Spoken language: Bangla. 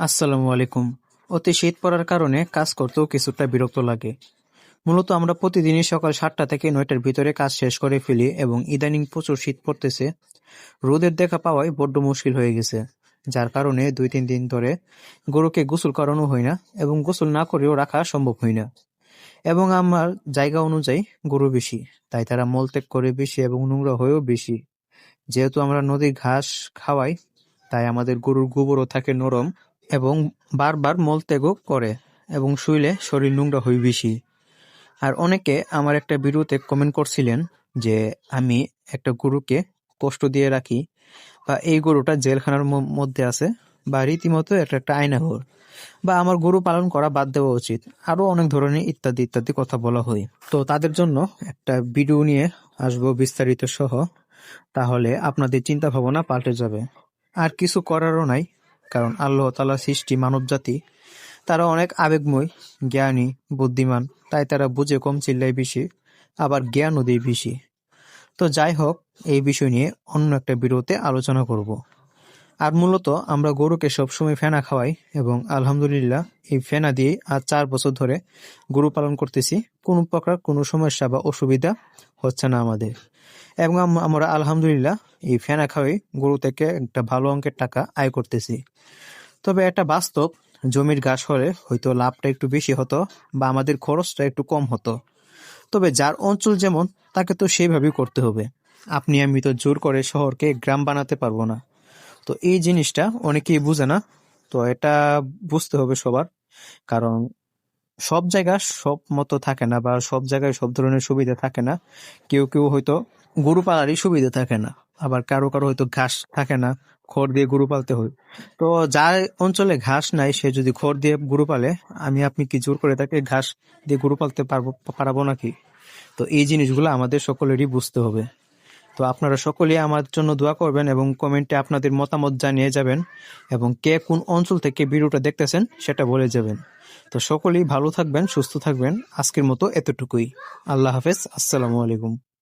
আসসালামু আলাইকুম। অতি শীত পড়ার কারণে কাজ করতেও কিছুটা বিরক্ত লাগে। মূলত আমরা প্রতিদিনই সকাল সাতটা থেকে নয়টার ভিতরে কাজ শেষ করে ফেলি এবং ইদানিং প্রচুর শীত পড়তেছে। রোদের দেখা পাওয়াই বড্ড মুশকিল হয়ে গেছে, যার কারণে দুই তিন দিন ধরে গরুকে গোসল করানো হয় না এবং গোসল না করেও রাখা সম্ভব হয় না। এবং আমার জায়গা অনুযায়ী গরু বেশি, তাই তারা মলত্যাগ করে বেশি এবং নোংরা হয়েও বেশি। যেহেতু আমরা নদীর ঘাস খাওয়াই, তাই আমাদের গরুর গোবরও থাকে নরম। এবং বারবার মলত্যাগও করে এবং শুইলে শরীর নোংরা হয় বেশি। আর অনেকে আমার একটা ভিডিওতে কমেন্ট করছিলেন যে আমি একটা গরুকে কষ্ট দিয়ে রাখি বা এই গরুটা জেলখানার মধ্যে আছে বা রীতিমতো একটা একটা আয়নাঘর বা আমার গরু পালন করা বাদ দেওয়া উচিত। আরও অনেক ধরনের ইত্যাদি ইত্যাদি কথা বলা হয়। তো তাদের জন্য একটা ভিডিও নিয়ে আসব বিস্তারিত সহ। তাহলে আপনাদের চিন্তা ভাবনা পাল্টে যাবে। আর কিছু করারও নাই। কারণ আল্লাহ তালা সৃষ্টি মানব জাতি। তারা অনেক আবেগময়, জ্ঞানী, বুদ্ধিমান, তাই তারা বুঝে কম চিল্লায় বেশি, আবার জ্ঞানও দেয় বেশি। তো যাই হোক, এই বিষয় নিয়ে অন্য একটা ভিডিওতে আলোচনা করব। আর মূলত আমরা গরুকে সবসময় ফেনা খাওয়াই এবং আলহামদুলিল্লাহ এই ফেনা দিয়ে আজ চার বছর ধরে গরু পালন করতেছি। কোনো প্রকার কোনো সমস্যা বা অসুবিধা হচ্ছে না আমাদের। এবং আমরা আলহামদুলিল্লাহ এই ফেনা খাওয়াই গরু থেকে একটা ভালো অঙ্কের টাকা আয় করতেছি। তবে এটা বাস্তব, জমির ঘাস হলে হয়তো লাভটা একটু বেশি হতো বা আমাদের খরচটা একটু কম হতো। তবে যার অঞ্চল যেমন, তাকে তো সেইভাবেই করতে হবে। আপনি আমি তো জোর করে শহরকে গ্রাম বানাতে পারব না। তো এই জিনিসটা অনেকেই বুঝে না। তো এটা বুঝতে হবে সবার। কারণ সব জায়গা সব মতো থাকে না বা সব জায়গায় সব ধরনের সুবিধা থাকে না। কেউ কেউ হয়তো গরু পালারই সুবিধা থাকে না। আবার কারও কারও হয়তো ঘাস থাকে না, খড় দিয়ে গরু পালতে হয়। তো যার অঞ্চলে ঘাস নাই, সে যদি খড় দিয়ে গরু পালে, আমি আপনি কি জোর করে তাকে ঘাস দিয়ে গরু পালতে পারব, পারাবো নাকি? তো এই জিনিসগুলো আমাদের সকলেরই বুঝতে হবে। তো আপনারা সকলেই আমার জন্য দোয়া করবেন এবং কমেন্টে আপনাদের মতামত জানিয়ে যাবেন এবং কে কোন অঞ্চল থেকে ভিডিওটা দেখতেছেন সেটা বলে যাবেন। তো সকলেই ভালো থাকবেন, সুস্থ থাকবেন। আজকের মতো এতটুকুই। আল্লাহ হাফেজ। আসসালামু আলাইকুম।